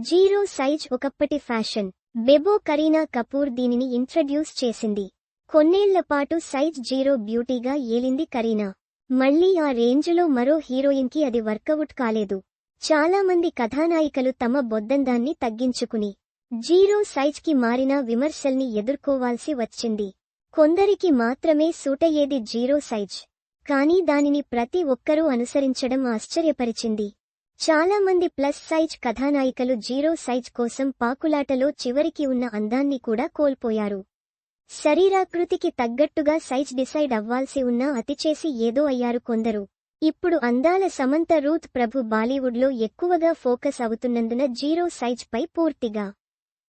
Zero size ఒకప్పటి fashion. Bebo Kareena Kapoor దీనిని introduce చేసింది. కొన్నేళ్ళపాటు సైజ్ జీరో బ్యూటీగా ఏలింది కరీనా. మళ్ళీ ఆ రేంజ్లో మరో హీరోయిన్కి అది వర్కౌట్ కాలేదు. చాలా మంది కథానాయికలు తమ బొద్దందాన్ని తగ్గించుకుని జీరో సైజ్కి మారిన విమర్శల్ని ఎదుర్కోవాల్సి వచ్చింది. కొందరికి మాత్రమే సూటయ్యేది జీరో సైజ్. కానీ దానిని ప్రతి ఒక్కరూ అనుసరించడం ఆశ్చర్యపరిచింది. చాలా మంది ప్లస్ సైజ్ కథానాయికలు జీరో సైజ్ కోసం పాకులాటలో చివరికి ఉన్న అందాన్ని కూడా కోల్పోయారు. శరీరాకృతికి తగ్గట్టుగా సైజ్ డిసైడ్ అవ్వాల్సి ఉన్నా అతిచేసి ఏదో అయ్యారు కొందరు. ఇప్పుడు అందాల సమంత రూత్ ప్రభు బాలీవుడ్లో ఎక్కువగా ఫోకస్ అవుతున్నందున జీరో సైజ్ పై పూర్తిగా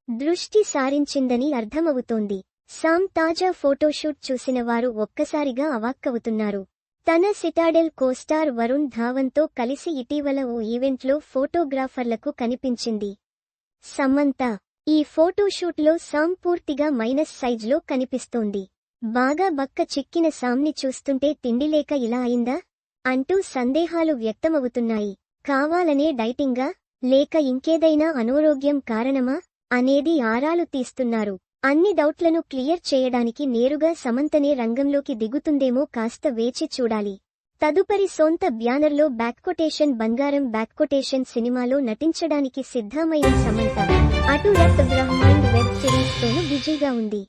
దృష్టి సారించిందని అర్థమవుతోంది. సామ్ తాజా ఫోటోషూట్ చూసిన వారు ఒక్కసారిగా అవాక్కవుతున్నారు. తన సిటాడెల్ కోస్టార్ వరుణ్ ధావన్తో కలిసి ఇటీవల ఓ ఈవెంట్లో ఫోటోగ్రాఫర్లకు కనిపించింది. సమంత ఈ ఫోటోషూట్లో సామ్ పూర్తిగా మైనస్ సైజ్లో కనిపిస్తోంది. బాగా బక్క చిక్కిన సామ్ని చూస్తుంటే తిండిలేక ఇలా అయిందా? అంటూ సందేహాలు వ్యక్తమవుతున్నాయి. కావాలనే డైటింగా లేక ఇంకేదైనా అనారోగ్యం కారణమా? అనేది ఆరాలు తీస్తున్నారు. అన్ని డౌట్లను క్లియర్ చేయడానికి నేరుగా సమంతనే రంగంలోకి దిగుతుందేమో కాస్త వేచి చూడాలి. తదుపరి సొంత బ్యానర్లో బ్యాక్కొటేషన్ బంగారం బ్యాక్కొటేషన్ సినిమాలో నటించడానికి సిద్ధమైన సమంత. అటు రత్ బ్రహ్మాండ్ వెబ్ సిరీస్తోనూ బిజీగా ఉంది.